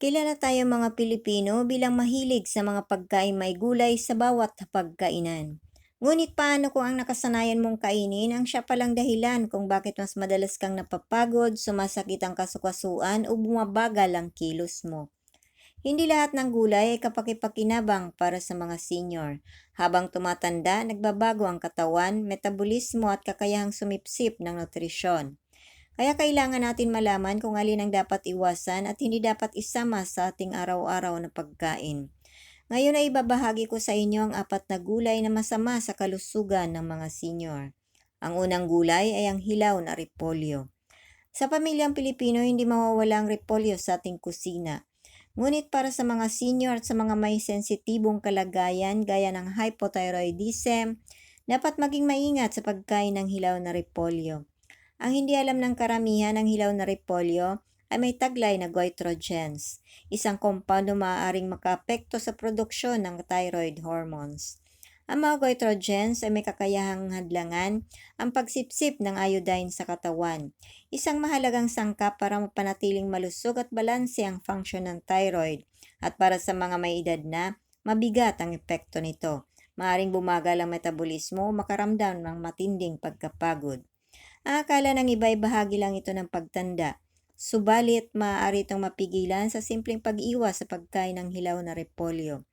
Kilala tayo mga Pilipino bilang mahilig sa mga pagkain may gulay sa bawat pagkainan. Ngunit paano kung ang nakasanayan mong kainin ang siya palang dahilan kung bakit mas madalas kang napapagod, sumasakit ang kasukasuan o bumabagal ang kilos mo? Hindi lahat ng gulay ay kapakipakinabang para sa mga senior. Habang tumatanda, nagbabago ang katawan, metabolismo at kakayahang sumipsip ng nutrisyon. Kaya kailangan natin malaman kung alin ang dapat iwasan at hindi dapat isama sa ating araw-araw na pagkain. Ngayon ay ibabahagi ko sa inyo ang apat na gulay na masama sa kalusugan ng mga senior. Ang unang gulay ay ang hilaw na repolyo. Sa pamilyang Pilipino, hindi mawawala ang repolyo sa ating kusina. Ngunit para sa mga senior at sa mga may sensitibong kalagayan gaya ng hypothyroidism, dapat maging maingat sa pagkain ng hilaw na repolyo. Ang hindi alam ng karamihan ng hilaw na repolyo ay may taglay na goitrogens, isang compound na maaaring makaapekto sa produksyon ng thyroid hormones. Ang mga goitrogens ay may kakayahang hadlangan ang pagsipsip ng iodine sa katawan, isang mahalagang sangkap para mapanatiling malusog at balanse ang function ng thyroid at para sa mga may edad na, mabigat ang epekto nito. Maaring bumagal ang metabolismo o makaramdam ng matinding pagkapagod. Akala ng iba ay bahagi lang ito ng pagtanda, Subalit, maaari itong mapigilan sa simpleng pag-iwas sa pagkain ng hilaw na repolyo.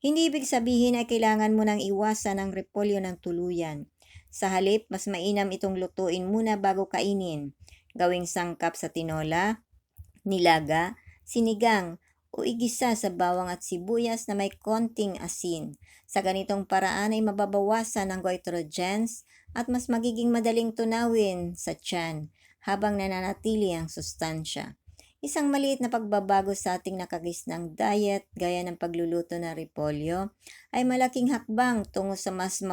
Hindi ibig sabihin ay kailangan mo nang iwasan ang repolyo ng tuluyan. Sa halip, mas mainam itong lutuin muna bago kainin. Gawing sangkap sa tinola, nilaga, sinigang, o igisa sa bawang at sibuyas na may konting asin. Sa ganitong paraan ay mababawasan ang goitrogens at mas magiging madaling tunawin sa tiyan habang nananatili ang sustansya. Isang maliit na pagbabago sa ating nakagisnang diet gaya ng pagluluto ng repolyo ay malaking hakbang tungo sa mas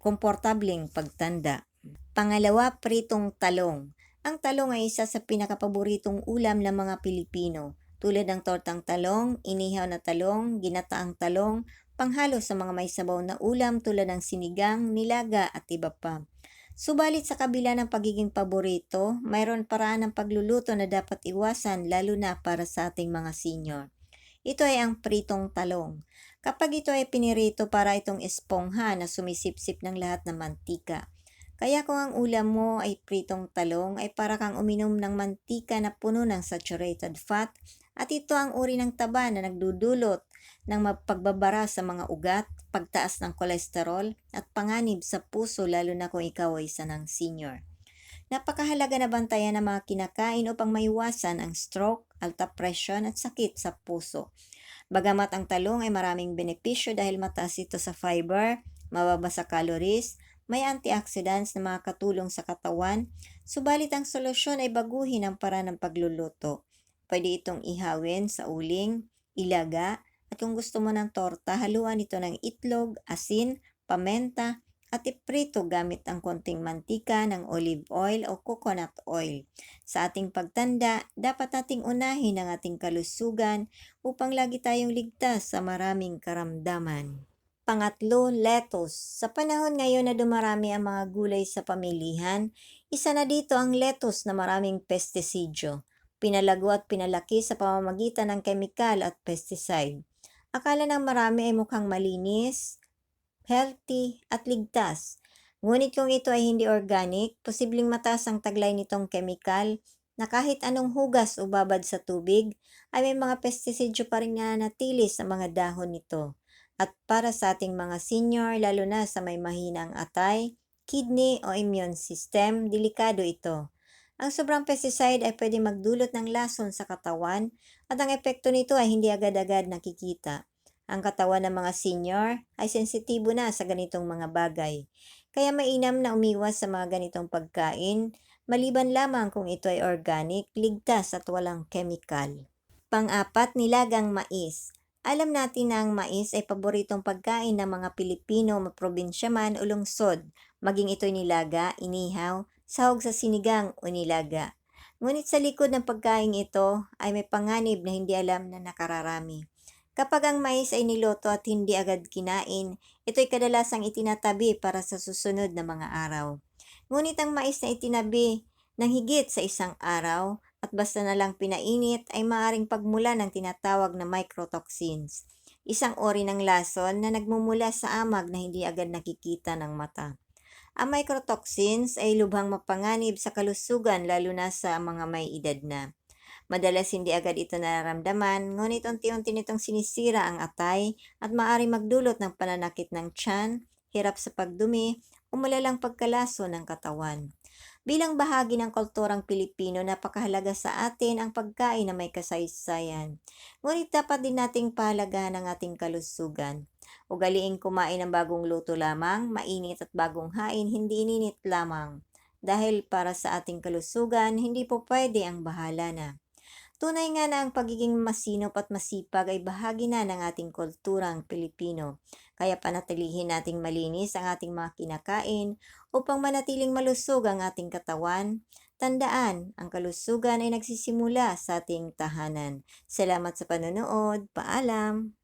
komportabling pagtanda. Pangalawa, pritong talong. Ang talong ay isa sa pinakapaboritong ulam ng mga Pilipino, tulad ng tortang talong, inihaw na talong, ginataang talong, panghalo sa mga may sabaw na ulam tulad ng sinigang, nilaga at iba pa. Subalit sa kabila ng pagiging paborito, mayroon paraan ng pagluluto na dapat iwasan lalo na para sa ating mga senior. Ito ay ang pritong talong. Kapag ito ay pinirito para itong espongha na sumisipsip ng lahat ng mantika. Kaya kung ang ulam mo ay pritong talong ay para kang uminom ng mantika na puno ng saturated fat at ito ang uri ng taba na nagdudulot ng pagbabara sa mga ugat, pagtaas ng kolesterol at panganib sa puso lalo na kung ikaw ay isa ng senior. Napakahalaga na bantayan ang mga kinakain upang maiwasan ang stroke, alta pressure at sakit sa puso. Bagamat ang talong ay maraming benepisyo dahil mataas ito sa fiber, mababa sa calories, may antioxidants na makakatulong sa katawan, subalit ang solusyon ay baguhin ang paraan ng pagluluto. Pwede itong ihawin sa uling, ilaga, at kung gusto mo ng torta, haluan ito ng itlog, asin, pamenta, at iprito gamit ang konting mantika ng olive oil o coconut oil. Sa ating pagtanda, dapat nating unahin ang ating kalusugan upang lagi tayong ligtas sa maraming karamdaman. Pangatlo, lettuce. Sa panahon ngayon na dumarami ang mga gulay sa pamilihan, isa na dito ang lettuce na maraming pestisidyo. Pinalago at pinalaki sa pamamagitan ng kemikal at pesticide. Akala ng marami ay mukhang malinis, healthy, at ligtas. Ngunit kung ito ay hindi organic, posibleng mataas ang taglay nitong kemikal na kahit anong hugas o babad sa tubig, ay may mga pestisidyo pa rin na natili sa mga dahon nito. At para sa ating mga senior, lalo na sa may mahinang atay, kidney o immune system, delikado ito. Ang sobrang pesticide ay pwede magdulot ng lason sa katawan at ang epekto nito ay hindi agad-agad nakikita. Ang katawan ng mga senior ay sensitibo na sa ganitong mga bagay. Kaya mainam na umiwas sa mga ganitong pagkain, maliban lamang kung ito ay organic, ligtas at walang chemical. Pang-apat, nilagang mais. Alam natin na ang mais ay paboritong pagkain ng mga Pilipino, maprobinsya man o lungsod, maging ito nilaga, inihaw, sahog sa sinigang o nilaga. Ngunit sa likod ng pagkain ito ay may panganib na hindi alam na nakararami. Kapag ang mais ay niloto at hindi agad kinain, ito'y kadalasang itinatabi para sa susunod na mga araw. Ngunit ang mais na itinabi ng higit sa isang araw at basta na lang pinainit ay maaring pagmula ng tinatawag na microtoxins, isang ori ng lason na nagmumula sa amag na hindi agad nakikita ng mata. Ang microtoxins ay lubhang mapanganib sa kalusugan lalo na sa mga may edad na. Madalas hindi agad ito nararamdaman, ngunit unti-unti nitong sinisira ang atay at maaari magdulot ng pananakit ng tiyan, hirap sa pagdumi, o malalang pagkalaso ng katawan. Bilang bahagi ng kulturang Pilipino, napakahalaga sa atin ang pagkain na may kasaysayan. Ngunit dapat din nating pahalagahan ang ating kalusugan. Ugaliing kumain ng bagong luto lamang, mainit at bagong hain, hindi ininit lamang. Dahil para sa ating kalusugan, hindi po pwede ang bahala na. Tunay nga na ang pagiging masinop at masipag ay bahagi na ng ating kulturang Pilipino. Kaya panatilihin nating malinis ang ating mga kinakain upang manatiling malusog ang ating katawan. Tandaan, ang kalusugan ay nagsisimula sa ating tahanan. Salamat sa panonood. Paalam!